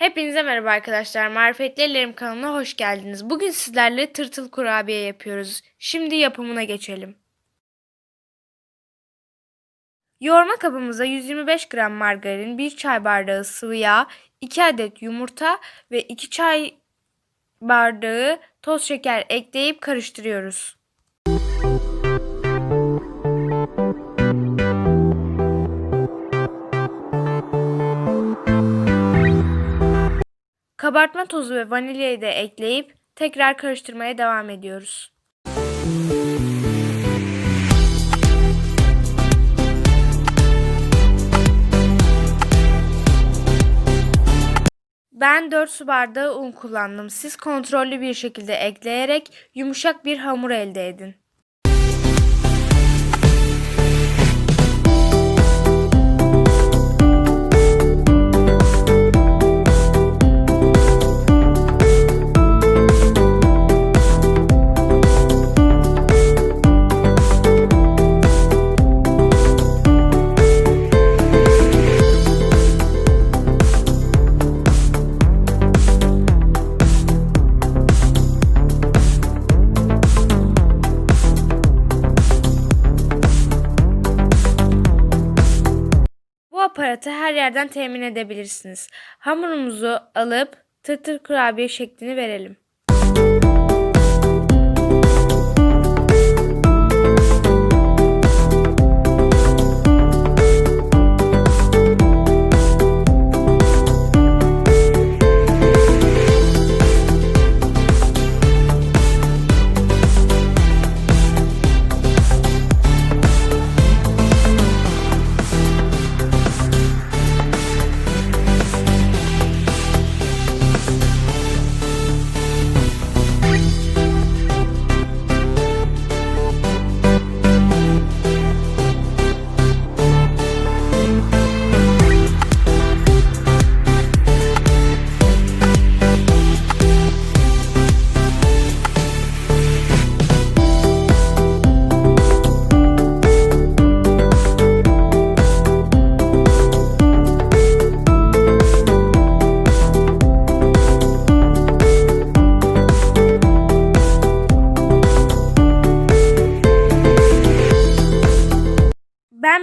Hepinize merhaba arkadaşlar. Marifetli Ellerim kanalına hoş geldiniz. Bugün sizlerle tırtıl kurabiye yapıyoruz. Şimdi yapımına geçelim. Yoğurma kabımıza 125 gram margarin, 1 çay bardağı sıvı yağ, 2 adet yumurta ve 2 çay bardağı toz şeker ekleyip karıştırıyoruz. Kabartma tozu ve vanilyayı da ekleyip tekrar karıştırmaya devam ediyoruz. Ben 4 su bardağı un kullandım. Siz kontrollü bir şekilde ekleyerek yumuşak bir hamur elde edin. Bu aparatı her yerden temin edebilirsiniz. Hamurumuzu alıp tırtır kurabiye şeklini verelim.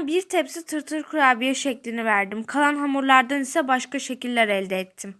Bir tepsi tırtır kurabiye şeklini verdim. Kalan hamurlardan ise başka şekiller elde ettim.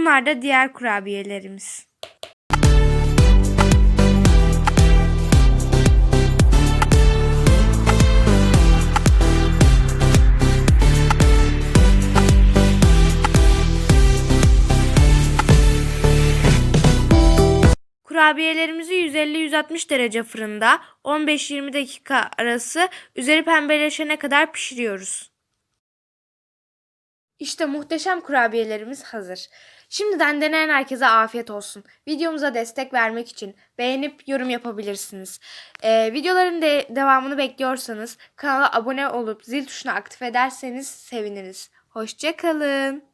Bunlar da diğer kurabiyelerimiz. Kurabiyelerimizi 150-160 derece fırında 15-20 dakika arası üzeri pembeleşene kadar pişiriyoruz. İşte muhteşem kurabiyelerimiz hazır. Şimdiden deneyen herkese afiyet olsun. Videomuza destek vermek için beğenip yorum yapabilirsiniz. Ee, videoların de devamını bekliyorsanız kanala abone olup zil tuşunu aktif ederseniz seviniriz. Hoşçakalın.